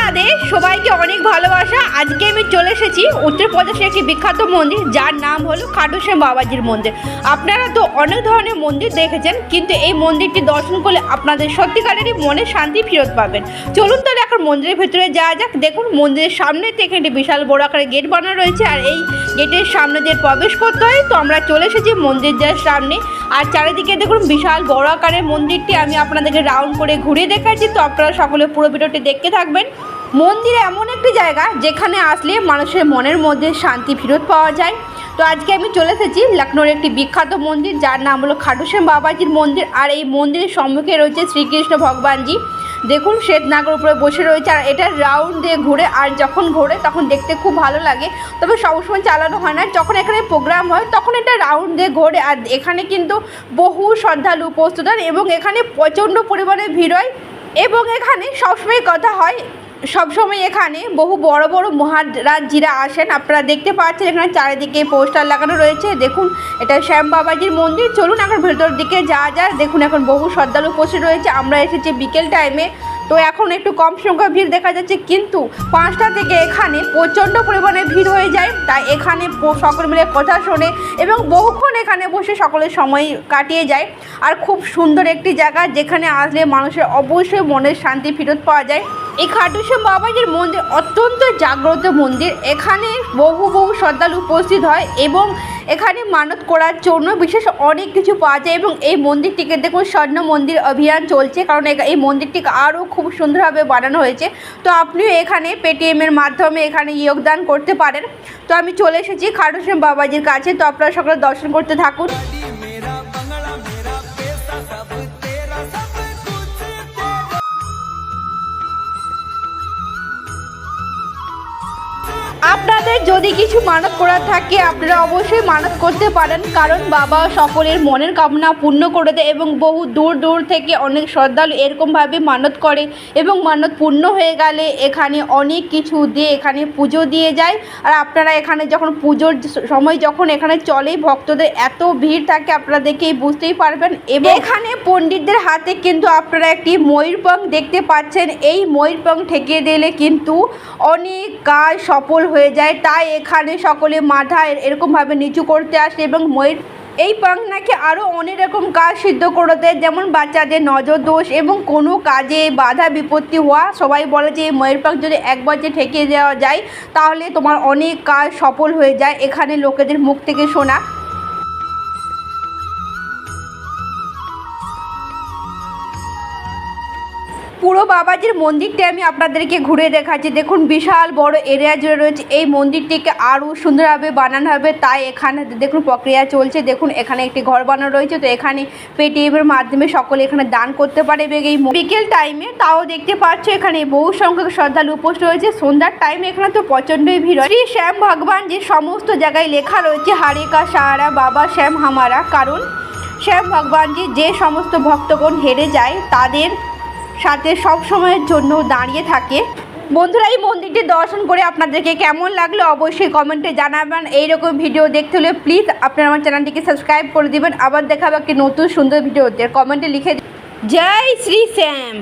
রাধে, সবাইকে অনেক ভালোবাসা। আজকে আমি চলে এসেছি উত্তরপ্রদেশের একটি বিখ্যাত মন্দির, যার নাম হলো খাটুশ্যাম বাবাজির মন্দির। আপনারা তো অনেক ধরনের মন্দির দেখেছেন, কিন্তু এই মন্দিরটি দর্শন করলে আপনাদের সত্যিকারেরই মনে শান্তি ফেরত পাবেন। চলুন তাহলে এখন মন্দিরের ভেতরে যাওয়া যাক। দেখুন, মন্দিরের সামনে থেকে একটি বিশাল বড় আকারের গেট বানানো রয়েছে, আর এই গেটের সামনে দিয়ে প্রবেশ করতে হয়। তো আমরা চলে এসেছি মন্দির যাওয়ার সামনে। আর চারিদিকে দেখুন বিশাল বড় আকারের মন্দিরটি। আমি আপনাদেরকে রাউন্ড করে ঘুরিয়ে দেখাচ্ছি। তো আপনারা সকলে পুরো ভিডিওটি দেখতে থাকবেন। মন্দির এমন একটি জায়গা যেখানে আসলে মানুষের মনের মধ্যে শান্তি ফেরত পাওয়া যায়। তো আজকে আমি চলে এসেছি লখনৌর একটি বিখ্যাত মন্দির। যার নাম হলো খাটুশ্যাম বাবাজির মন্দির। আর এই মন্দিরের সম্মুখে রয়েছে শ্রীকৃষ্ণ ভগবানজি। দেখুন শ্বেতনাগর উপরে বসে রয়েছে আর এটা রাউন্ড দিয়ে ঘুরে আর যখন ঘোরে তখন দেখতে খুব ভালো লাগে। তবে সবসময় চালানো হয় না। যখন এখানে প্রোগ্রাম হয়, তখন এটা রাউন্ড দিয়ে ঘোরে। আর এখানে কিন্তু বহু শ্রদ্ধালু উপস্থিত। হন এবং এখানে প্রচণ্ড পরিমাণে ভিড় হয়। এবং এখানে সবসময় কথা হয় সবসময় এখানে বহু বড় বড় মহারাজজিরা আসেন, আপনারা দেখতে পাচ্ছেন এখানে চারিদিকে পোস্টার লাগানো রয়েছে। দেখুন, এটা শ্যাম বাবাজির মন্দির। চলুন এখন ভেতর দিকে যাওয়া যায় দেখুন, এখন বহু শ্রদ্ধালু উপস্থিত রয়েছে। আমরা এসেছি বিকেল টাইমে তো এখন একটু কম সংখ্যক ভিড় দেখা যাচ্ছে, কিন্তু পাঁচটা থেকে এখানে প্রচণ্ড পরিমাণে ভিড় হয়ে যায়। তাই এখানে সকলে মিলে কথা শোনে এবং বহুক্ষণ এখানে বসে সকলের সময় কাটিয়ে যায়। আর খুব সুন্দর একটি জায়গা, যেখানে আসলে মানুষের অবশ্যই মনের শান্তি ফেরত পাওয়া যায়। এই খাটুশ্যাম বাবাজির মন্দির অত্যন্ত জাগ্রত মন্দির। এখানে বহু বহু শ্রদ্ধালু উপস্থিত হয় এবং এখানে মানত করার জন্য বিশেষ অনেক কিছু পাওয়া যায় এবং এই মন্দিরটিকে দেখুন স্বর্ণ মন্দির অভিযান চলছে, কারণ এই মন্দিরটিকে আরও খুব সুন্দরভাবে বানানো হয়েছে। তো আপনিও এখানে পেটিএমের মাধ্যমে এখানে যোগদান করতে পারেন। তো আমি চলে এসেছি খাটুশ্যাম বাবাজির কাছে। তো আপনারা সকলে দর্শন করতে থাকুন। আপনাদের যদি কিছু মানত করার থাকে, আপনারা অবশ্যই মানত করতে পারেন, কারণ বাবা সকলের মনের কামনা পূর্ণ করে দেয় এবং বহু দূর দূর থেকে অনেক শ্রদ্ধালু এরকমভাবে মানত করে এবং মানত পূর্ণ হয়ে গেলে এখানে অনেক কিছু দিয়ে এখানে পুজো দিয়ে যায়। আর আপনারা এখানে যখন পুজোর সময় যখন এখানে চলে, ভক্তদের এত ভিড় থাকে আপনারা দেখেই বুঝতেই পারবেন। এবং এখানে পণ্ডিতদের হাতে কিন্তু আপনারা একটি ময়ূরপং দেখতে পাচ্ছেন। এই ময়ূরপং ঠেকিয়ে দিলে কিন্তু অনেক কাজ সফল হয়ে যায়। তাই এখানে সকলে মাথা এর- এরকমভাবে নিচু করতে আসে এবং ময়ূর এই পাংনাকে আরও অনেক রকম কাজ সিদ্ধ করে দেয় যেমন বাচ্চাদের নজর দোষ এবং কোনো কাজে বাধা বিপত্তি হওয়া। সবাই বলে যে, এই ময়ূর পাখ যদি একবার যে ঠেকিয়ে দেওয়া যায়, তাহলে তোমার অনেক কাজ সফল হয়ে যায়। এখানে লোকেদের মুখ থেকে শোনা। পুরো বাবাজির মন্দিরটি আমি আপনাদেরকে ঘুরে দেখাচ্ছি। দেখুন, বিশাল বড় এরিয়া জুড়ে রয়েছে। এই মন্দিরটিকে আরও সুন্দরভাবে বানানো হবে। তাই এখানে দেখুন, প্রক্রিয়া চলছে। দেখুন, এখানে একটি ঘর বানানো রয়েছে। তো এখানে পেটিএমের মাধ্যমে সকলে এখানে দান করতে পারে। এবং এই বিকেল টাইমে তাও দেখতে পাচ্ছ, এখানে বহু সংখ্যক শ্রদ্ধালু উপস্থিত রয়েছে। সন্ধ্যার টাইমে এখানে তো প্রচণ্ডই ভিড় শ্রী শ্যাম ভগবান যে সমস্ত জায়গায় লেখা রয়েছে হারিকা সাহারা, বাবা শ্যাম হামারা। কারণ, শ্যাম ভগবানজি যে সমস্ত ভক্তগণ হেরে যায়, তাদের সাথে সব সময়ের জন্য দাঁড়িয়ে থাকে। বন্ধুরা, এই মন্দিরটি দর্শন করে আপনাদেরকে কেমন লাগল অবশ্যই কমেন্টে জানাবেন। এইরকম ভিডিও দেখতে হলে প্লিজ আপনারা আমার চ্যানেলটিকে সাবস্ক্রাইব করে দেবেন। আবার দেখাবো একটি নতুন সুন্দর ভিডিওতে কমেন্টে লিখে জয় শ্রী শ্যাম।